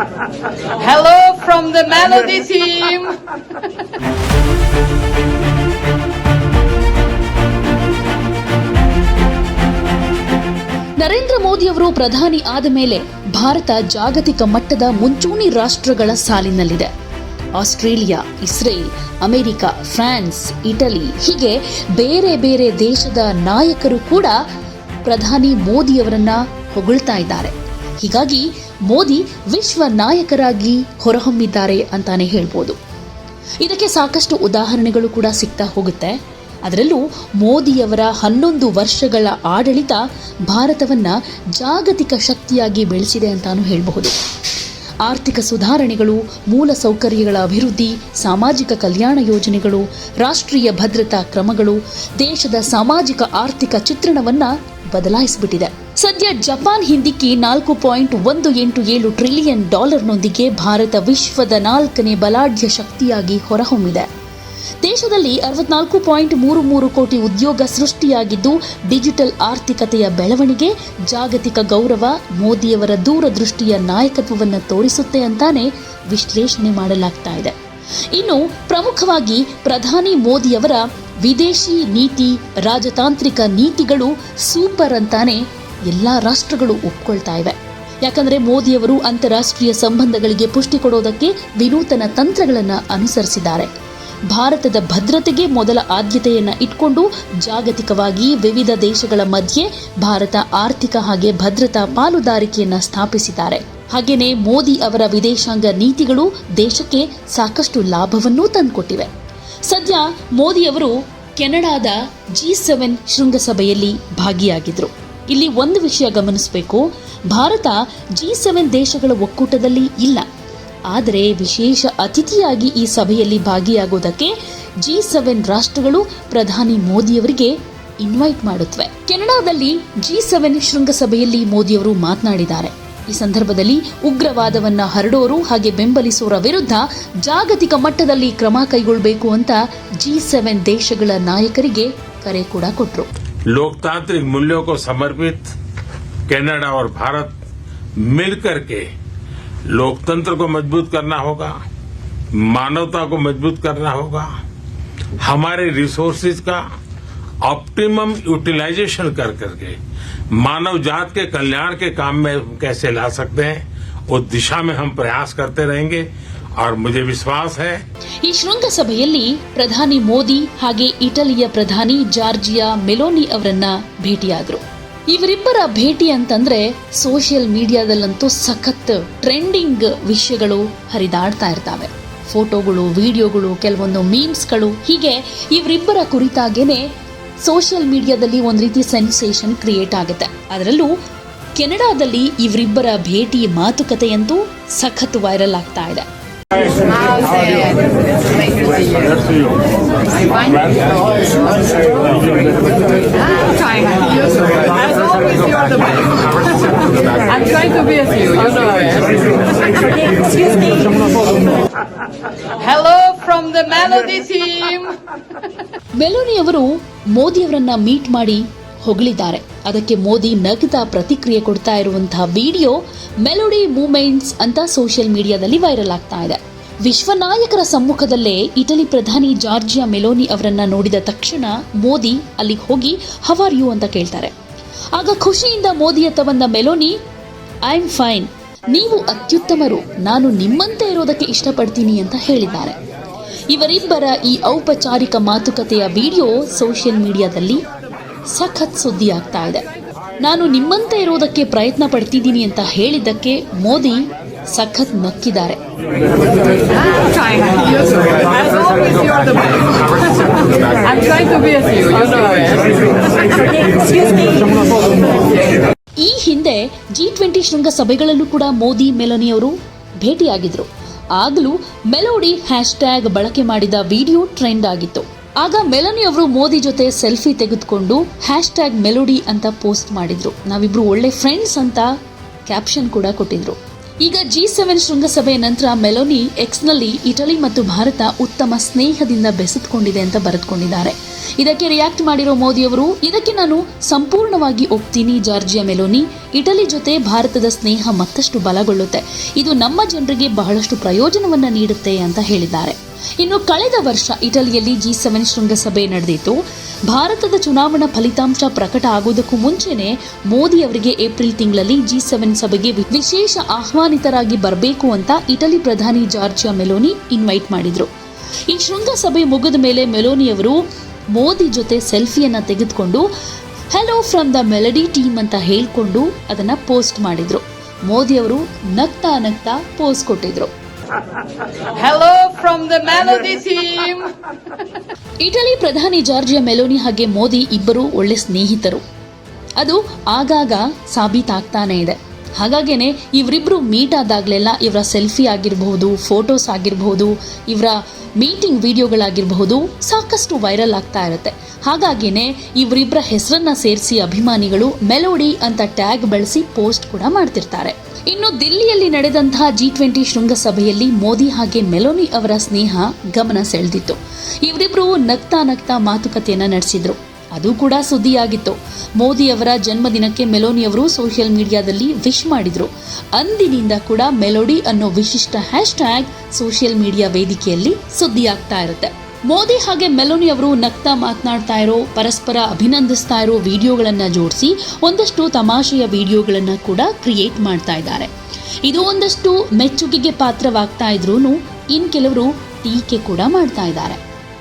Hello from the Melody team. Narendra ಮೋದಿಯವರು ಪ್ರಧಾನಿ ಆದ ಮೇಲೆ ಭಾರತ ಜಾಗತಿಕ ಮಟ್ಟದ ಮುಂಚೂಣಿ ರಾಷ್ಟ್ರಗಳ ಸಾಲಿನಲ್ಲಿದೆ Australia, Israel, America, France, Italy ಹೀಗೆ ಬೇರೆ ಬೇರೆ ದೇಶದ ನಾಯಕರು ಕೂಡ ಪ್ರಧಾನಿ ಮೋದಿಯವರನ್ನ ಹೊಗಳ್ತಾ ಇದ್ದಾರೆ ಹೀಗಾಗಿ ಮೋದಿ ವಿಶ್ವ ನಾಯಕರಾಗಿ ಹೊರಹೊಮ್ಮಿದ್ದಾರೆ ಅಂತಾನೆ ಹೇಳ್ಬೋದು. ಇದಕ್ಕೆ ಸಾಕಷ್ಟು ಉದಾಹರಣೆಗಳು ಕೂಡ ಸಿಗ್ತಾ ಹೋಗುತ್ತೆ. ಅದರಲ್ಲೂ ಮೋದಿಯವರ ಹನ್ನೊಂದು ವರ್ಷಗಳ ಆಡಳಿತ ಭಾರತವನ್ನ ಜಾಗತಿಕ ಶಕ್ತಿಯಾಗಿ ಬೆಳೆಸಿದೆ ಅಂತಾನು ಹೇಳಬಹುದು. ಆರ್ಥಿಕ ಸುಧಾರಣೆಗಳು, ಮೂಲ ಸೌಕರ್ಯಗಳ ಅಭಿವೃದ್ಧಿ, ಸಾಮಾಜಿಕ ಕಲ್ಯಾಣ ಯೋಜನೆಗಳು, ರಾಷ್ಟ್ರೀಯ ಭದ್ರತಾ ಕ್ರಮಗಳು, ದೇಶದ ಸಾಮಾಜಿಕ ಆರ್ಥಿಕ ಚಿತ್ರಣವನ್ನ ಬದಲಾಯಿಸಿಬಿಟ್ಟಿದೆ. ಸದ್ಯ ಜಪಾನ್ ಹಿಂದಿಕ್ಕಿ ನಾಲ್ಕು ಪಾಯಿಂಟ್ ಒಂದು ಎಂಟು ಏಳು ಟ್ರಿಲಿಯನ್ ಡಾಲರ್ನೊಂದಿಗೆ ಭಾರತ ವಿಶ್ವದ ನಾಲ್ಕನೇ ಬಲಾಢ್ಯ ಶಕ್ತಿಯಾಗಿ ಹೊರಹೊಮ್ಮಿದೆ. ದೇಶದಲ್ಲಿ ಅರವತ್ನಾಲ್ಕು ಪಾಯಿಂಟ್ ಮೂರು ಮೂರು ಕೋಟಿ ಉದ್ಯೋಗ ಸೃಷ್ಟಿಯಾಗಿದ್ದು, ಡಿಜಿಟಲ್ ಆರ್ಥಿಕತೆಯ ಬೆಳವಣಿಗೆ, ಜಾಗತಿಕ ಗೌರವ, ಮೋದಿಯವರ ದೂರದೃಷ್ಟಿಯ ನಾಯಕತ್ವವನ್ನು ತೋರಿಸುತ್ತೆ ಅಂತಾನೆ ವಿಶ್ಲೇಷಣೆ ಮಾಡಲಾಗ್ತಾ ಇದೆ. ಇನ್ನು ಪ್ರಮುಖವಾಗಿ ಪ್ರಧಾನಿ ಮೋದಿಯವರ ವಿದೇಶಿ ನೀತಿ, ರಾಜತಾಂತ್ರಿಕ ನೀತಿಗಳು ಸೂಪರ್ ಅಂತಾನೆ ಎಲ್ಲಾ ರಾಷ್ಟ್ರಗಳು ಒಪ್ಕೊಳ್ತಾ ಇವೆ. ಯಾಕಂದ್ರೆ ಮೋದಿಯವರು ಅಂತಾರಾಷ್ಟ್ರೀಯ ಸಂಬಂಧಗಳಿಗೆ ಪುಷ್ಟಿ ಕೊಡೋದಕ್ಕೆ ವಿನೂತನ ತಂತ್ರಗಳನ್ನು ಅನುಸರಿಸಿದ್ದಾರೆ. ಭಾರತದ ಭದ್ರತೆಗೆ ಮೊದಲ ಆದ್ಯತೆಯನ್ನು ಇಟ್ಕೊಂಡು ಜಾಗತಿಕವಾಗಿ ವಿವಿಧ ದೇಶಗಳ ಮಧ್ಯೆ ಭಾರತ ಆರ್ಥಿಕ ಹಾಗೆ ಭದ್ರತಾ ಪಾಲುದಾರಿಕೆಯನ್ನು ಸ್ಥಾಪಿಸಿದ್ದಾರೆ. ಹಾಗೆಯೇ ಮೋದಿ ಅವರ ವಿದೇಶಾಂಗ ನೀತಿಗಳು ದೇಶಕ್ಕೆ ಸಾಕಷ್ಟು ಲಾಭವನ್ನೂ ತಂದುಕೊಟ್ಟಿವೆ. ಸದ್ಯ ಮೋದಿ ಅವರು ಕೆನಡಾದ ಜಿ ಸೆವೆನ್ ಶೃಂಗಸಭೆಯಲ್ಲಿ ಭಾಗಿಯಾಗಿದ್ರು. ಇಲ್ಲಿ ಒಂದು ವಿಷಯ ಗಮನಿಸಬೇಕು, ಭಾರತ ಜಿ ಸೆವೆನ್ ದೇಶಗಳ ಒಕ್ಕೂಟದಲ್ಲಿ ಇಲ್ಲ. ಆದರೆ ವಿಶೇಷ ಅತಿಥಿಯಾಗಿ ಈ ಸಭೆಯಲ್ಲಿ ಭಾಗಿಯಾಗುವುದಕ್ಕೆ ಜಿ ಸೆವೆನ್ ರಾಷ್ಟ್ರಗಳು ಪ್ರಧಾನಿ ಮೋದಿಯವರಿಗೆ ಇನ್ವೈಟ್ ಮಾಡುತ್ತವೆ ಕೆನಡಾದಲ್ಲಿ ಜಿ ಸೆವೆನ್ ಶೃಂಗಸಭೆಯಲ್ಲಿ ಮೋದಿಯವರು ಮಾತನಾಡಿದ್ದಾರೆ ಈ ಸಂದರ್ಭದಲ್ಲಿ ಉಗ್ರವಾದವನ್ನ ಹರಡೋರು ಹಾಗೆ ಬೆಂಬಲಿಸೋರ ವಿರುದ್ಧ ಜಾಗತಿಕ ಮಟ್ಟದಲ್ಲಿ ಕ್ರಮ ಕೈಗೊಳ್ಳಬೇಕು ಅಂತ ಜಿ ಸೆವೆನ್ ದೇಶಗಳ ನಾಯಕರಿಗೆ ಕರೆ ಕೂಡ ಕೊಟ್ರು लोकतांत्रिक मूल्यों को समर्पित कनाडा और भारत मिलकर के लोकतंत्र को मजबूत करना होगा मानवता को मजबूत करना होगा हमारे रिसोर्सेज का ऑप्टिमम यूटिलाइजेशन कर करके मानव जात के कल्याण के काम में कैसे ला सकते हैं उस दिशा में हम प्रयास करते रहेंगे और मुझे विश्वास है ಈ ಶೃಂಗಸಭೆಯಲ್ಲಿ ಪ್ರಧಾನಿ ಮೋದಿ ಹಾಗೆ ಇಟಲಿಯ ಪ್ರಧಾನಿ ಜಾರ್ಜಿಯಾ ಮೆಲೋನಿ ಅವರನ್ನ ಭೇಟಿಯಾದ್ರು ಇವರಿಬ್ಬರ ಭೇಟಿ ಅಂತಂದ್ರೆ ಸೋಷಿಯಲ್ ಮೀಡಿಯಾದಲ್ಲಂತೂ ಸಖತ್ ಟ್ರೆಂಡಿಂಗ್ ವಿಷಯಗಳು ಹರಿದಾಡ್ತಾ ಇರ್ತಾವೆ. ಫೋಟೋಗಳು ವಿಡಿಯೋಗಳು ಕೆಲವೊಂದು ಮೀಮ್ಸ್ಗಳು ಹೀಗೆ ಇವರಿಬ್ಬರ ಕುರಿತಾಗೇನೆ ಸೋಷಿಯಲ್ ಮೀಡಿಯಾದಲ್ಲಿ ಒಂದು ರೀತಿ ಸೆನ್ಸೇಷನ್ ಕ್ರಿಯೇಟ್ ಆಗುತ್ತೆ. ಅದರಲ್ಲೂ ಕೆನಡಾದಲ್ಲಿ ಇವರಿಬ್ಬರ ಭೇಟಿ ಮಾತುಕತೆಯಂತೂ ಸಖತ್ ವೈರಲ್ ಆಗ್ತಾ ಇದೆ. Hello from the Melodi team Meloni ಅವರು ಮೋದಿ ಅವರನ್ನ ಮೀಟ್ ಮಾಡಿ ಹೊಗಳಿದ್ದಾರೆ. ಅದಕ್ಕೆ ಮೋದಿ ನಗದ ಪ್ರತಿಕ್ರಿಯೆ ಕೊಡ್ತಾ ಇರುವಂತಹ ವಿಡಿಯೋ ಮೆಲೋಡಿ ಮೂಮೆಂಟ್ಸ್ ಅಂತ ಸೋಷಿಯಲ್ ಮೀಡಿಯಾದಲ್ಲಿ ವೈರಲ್ ಆಗ್ತಾ ಇದೆ. ವಿಶ್ವ ನಾಯಕರ ಸಮ್ಮುಖದಲ್ಲೇ ಇಟಲಿ ಪ್ರಧಾನಿ ಜಾರ್ಜಿಯಾ ಮೆಲೋನಿ ಅವರನ್ನ ನೋಡಿದ ತಕ್ಷಣ ಮೋದಿ ಅಲ್ಲಿಗೆ ಹೋಗಿ ಹವಾರ್ ಯು ಅಂತ ಕೇಳ್ತಾರೆ. ಆಗ ಖುಷಿಯಿಂದ ಮೋದಿ ಅತ್ತ ಬಂದ ಮೆಲೋನಿ ಐ ಆಮ್ ಫೈನ್ ನೀವು ಅತ್ಯುತ್ತಮರು. ನಾನು ನಿಮ್ಮಂತೆ ಇರೋದಕ್ಕೆ ಇಷ್ಟಪಡ್ತೀನಿ ಅಂತ ಹೇಳಿದ್ದಾರೆ. ಇವರಿಬ್ಬರ ಈ ಔಪಚಾರಿಕ ಮಾತುಕತೆಯ ವಿಡಿಯೋ ಸೋಷಿಯಲ್ ಮೀಡಿಯಾದಲ್ಲಿ ಸಖತ್ ಸುದ್ದಿ ಆಗ್ತಾ ಇದೆ. ನಾನು ನಿಮ್ಮಂತೆ ಇರೋದಕ್ಕೆ ಪ್ರಯತ್ನ ಪಡ್ತಿದ್ದೀನಿ ಅಂತ ಹೇಳಿದ್ದಕ್ಕೆ ಮೋದಿ ಸಖತ್ ನಕ್ಕಿದ್ದಾರೆ. ಈ ಹಿಂದೆ ಜಿ ಟ್ವೆಂಟಿ ಶೃಂಗಸಭೆಗಳಲ್ಲೂ ಕೂಡ ಮೋದಿ, ಮೆಲೋನಿ ಅವರು ಭೇಟಿಯಾಗಿದ್ರು. ಆಗಲೂ ಮೆಲೋಡಿ ಹ್ಯಾಶ್ ಟ್ಯಾಗ್ ಬಳಕೆ ಮಾಡಿದ ವಿಡಿಯೋ ಟ್ರೆಂಡ್ ಆಗಿತ್ತು. ಆಗ ಮೆಲೋನಿ ಅವರು ಮೋದಿ ಜೊತೆ ಸೆಲ್ಫಿ ತೆಗೆದುಕೊಂಡು ಹ್ಯಾಶ್ ಟ್ಯಾಗ್ ಮೆಲೋಡಿ ಅಂತ ಪೋಸ್ಟ್ ಮಾಡಿದ್ರು. ನಾವಿಬ್ರು ಒಳ್ಳೆ ಫ್ರೆಂಡ್ಸ್ ಅಂತ ಕ್ಯಾಪ್ಷನ್ ಕೂಡ ಕೊಟ್ಟಿದ್ರು. ಈಗ ಜಿ ಸೆವೆನ್ ಶೃಂಗಸಭೆಯ ನಂತರ ಮೆಲೋನಿ ಎಕ್ಸ್ನಲ್ಲಿ ಇಟಲಿ ಮತ್ತು ಭಾರತ ಉತ್ತಮ ಸ್ನೇಹದಿಂದ ಬೆಸೆದುಕೊಂಡಿದೆ ಅಂತ ಬರೆದುಕೊಂಡಿದ್ದಾರೆ. ಇದಕ್ಕೆ ರಿಯಾಕ್ಟ್ ಮಾಡಿರೋ ಮೋದಿಯವರು ಇದಕ್ಕೆ ನಾನು ಸಂಪೂರ್ಣವಾಗಿ ಒಪ್ತೀನಿ ಜಾರ್ಜಿಯಾ ಮೆಲೋನಿ. ಇಟಲಿ ಜೊತೆ ಭಾರತದ ಸ್ನೇಹ ಮತ್ತಷ್ಟು ಬಲಗೊಳ್ಳುತ್ತೆ. ಇದು ನಮ್ಮ ಜನರಿಗೆ ಬಹಳಷ್ಟು ಪ್ರಯೋಜನವನ್ನು ನೀಡುತ್ತೆ ಅಂತ ಹೇಳಿದ್ದಾರೆ. ಇನ್ನು ಕಳೆದ ವರ್ಷ ಇಟಲಿಯಲ್ಲಿ ಜಿ ಸೆವೆನ್ ಶೃಂಗಸಭೆ ನಡೆದಿತ್ತು. ಭಾರತದ ಚುನಾವಣಾ ಫಲಿತಾಂಶ ಪ್ರಕಟ ಆಗುವುದಕ್ಕೂ ಮುಂಚೆನೆ ಮೋದಿ ಅವರಿಗೆ ಏಪ್ರಿಲ್ ತಿಂಗಳಲ್ಲಿ ಜಿ ಸೆವೆನ್ ಸಭೆಗೆ ವಿಶೇಷ ಆಹ್ವಾನಿತರಾಗಿ ಬರಬೇಕು ಅಂತ ಇಟಲಿ ಪ್ರಧಾನಿ ಜಾರ್ಜಿಯಾ ಮೆಲೋನಿ ಇನ್ವೈಟ್ ಮಾಡಿದ್ರು. ಈ ಶೃಂಗಸಭೆ ಮುಗಿದ ಮೇಲೆ ಮೆಲೋನಿ ಅವರು ಮೋದಿ ಜೊತೆ ಸೆಲ್ಫಿಯನ್ನ ತೆಗೆದುಕೊಂಡು hello from the Melodi team ಅಂತ ಹೇಳಿಕೊಂಡು ಅದನ್ನು ಪೋಸ್ಟ್ ಮಾಡಿದ್ರು. ಮೋದಿ ಅವರು ನಗ್ತಾ ನಗ್ತಾ ಪೋಸ್ಟ್ ಕೊಟ್ಟಿದ್ರು. Hello from the. ಇಟಲಿ ಪ್ರಧಾನಿ ಜಾರ್ಜಿಯಾ ಮೆಲೋನಿ ಹಾಗೆ ಮೋದಿ ಇಬ್ಬರು ಒಳ್ಳೆ ಸ್ನೇಹಿತರು. ಅದು ಆಗಾಗ ಸಾಬೀತಾಗ್ತಾನೆ ಇದೆ. ಹಾಗಾಗೇನೆ ಇವರಿಬ್ರು ಮೀಟ್ ಆದಾಗಲೆಲ್ಲ ಇವರ ಸೆಲ್ಫಿ ಆಗಿರಬಹುದು, ಫೋಟೋಸ್ ಆಗಿರಬಹುದು, ಇವರ ಮೀಟಿಂಗ್ ವಿಡಿಯೋಗಳಾಗಿರಬಹುದು ಸಾಕಷ್ಟು ವೈರಲ್ ಆಗ್ತಾ ಇರುತ್ತೆ. ಹಾಗಾಗಿನೇ ಇವರಿಬ್ಬರ ಹೆಸರನ್ನ ಸೇರಿಸಿ ಅಭಿಮಾನಿಗಳು ಮೆಲೋಡಿ ಅಂತ ಟ್ಯಾಗ್ ಬಳಸಿ ಪೋಸ್ಟ್ ಕೂಡ ಮಾಡ್ತಿರ್ತಾರೆ. ಇನ್ನು ದಿಲ್ಲಿಯಲ್ಲಿ ನಡೆದಂತಹ ಜಿ ಟ್ವೆಂಟಿ ಶೃಂಗಸಭೆಯಲ್ಲಿ ಮೋದಿ ಹಾಗೆ ಮೆಲೋನಿ ಅವರ ಸ್ನೇಹ ಗಮನ ಸೆಳೆದಿತ್ತು. ಇವರಿಬ್ಬರು ನಗ್ತಾ ನಗ್ತಾ ಮಾತುಕತೆಯನ್ನು ನಡೆಸಿದ್ರು. ಅದು ಕೂಡ ಸುದ್ದಿಯಾಗಿತ್ತು. ಮೋದಿ ಅವರ ಜನ್ಮದಿನಕ್ಕೆ ಮೆಲೋನಿ ಅವರು ಸೋಷಿಯಲ್ ಮೀಡಿಯಾದಲ್ಲಿ ವಿಶ್ ಮಾಡಿದ್ರು. ಅಂದಿನಿಂದ ಕೂಡ ಮೆಲೋಡಿ ಅನ್ನೋ ವಿಶಿಷ್ಟ ಹ್ಯಾಶ್ ಟ್ಯಾಗ್ ಸೋಷಿಯಲ್ ಮೀಡಿಯಾ ವೇದಿಕೆಯಲ್ಲಿ ಸುದ್ದಿಯಾಗ್ತಾ ಇರುತ್ತೆ. ಮೋದಿ ಹಾಗೆ ಮೆಲೋನಿ ಅವರು ನಗ್ತಾ ಮಾತನಾಡ್ತಾ ಇರೋ, ಪರಸ್ಪರ ಅಭಿನಂದಿಸ್ತಾ ಇರೋ ವಿಡಿಯೋಗಳನ್ನ ಜೋಡಿಸಿ ಒಂದಷ್ಟು ತಮಾಷೆಯ ವಿಡಿಯೋಗಳನ್ನ ಕೂಡ ಕ್ರಿಯೇಟ್ ಮಾಡ್ತಾ ಇದ್ದಾರೆ. ಇದು ಒಂದಷ್ಟು ಮೆಚ್ಚುಗೆಗೆ ಪಾತ್ರವಾಗ್ತಾ ಇದ್ರೂ ಇನ್ ಕೆಲವರು ಟೀಕೆ ಕೂಡ ಮಾಡ್ತಾ ಇದ್ದಾರೆ.